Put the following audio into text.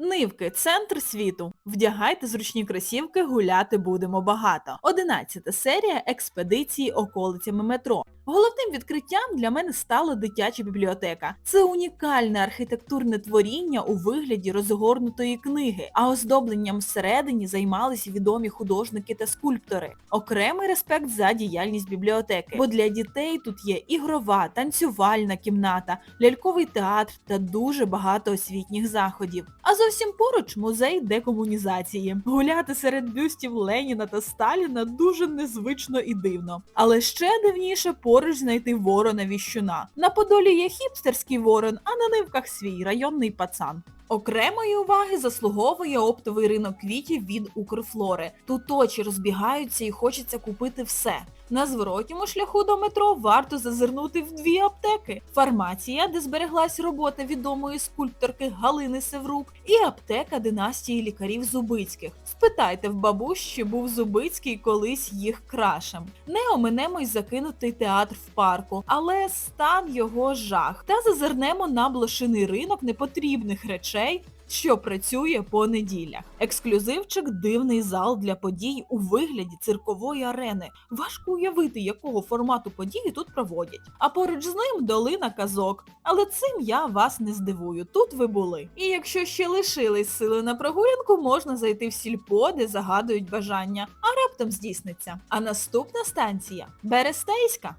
Нивки центр світу. Вдягайте зручні кросівки, гуляти будемо багато. Одинадцята серія експедиції околицями метро. Головним відкриттям для мене стала дитяча бібліотека. Це унікальне архітектурне творіння у вигляді розгорнутої книги, а оздобленням всередині займалися відомі художники та скульптори. Окремий респект за діяльність бібліотеки, бо для дітей тут є ігрова, танцювальна кімната, ляльковий театр та дуже багато освітніх заходів. А зовсім поруч музей декомунізації. Гуляти серед бюстів Леніна та Сталіна дуже незвично і дивно. Але ще дивніше поруч знайти ворона віщуна. На Подолі є хіпстерський ворон, а на нивках свій районний пацан. Окремої уваги заслуговує оптовий ринок квітів від Укрфлори. Тут очі розбігаються і хочеться купити все. На зворотньому шляху до метро варто зазирнути в дві аптеки: фармація, де збереглась робота відомої скульпторки Галини Севрук, і аптека династії лікарів Зубицьких. Спитайте в бабусь, чи був Зубицький колись їх крашем. Не оминемо й закинутий театр в парку, але стан його жах. Та зазирнемо на блошиний ринок непотрібних речей, що працює по неділях. Ексклюзивчик дивний зал для подій у вигляді циркової арени. Важко уявити, якого формату події тут проводять. А поруч з ним долина казок. Але цим я вас не здивую. Тут ви були. І якщо ще лишились сили на прогулянку, можна зайти в сільпо, де загадують бажання, а раптом здійсниться. А наступна станція Берестейська.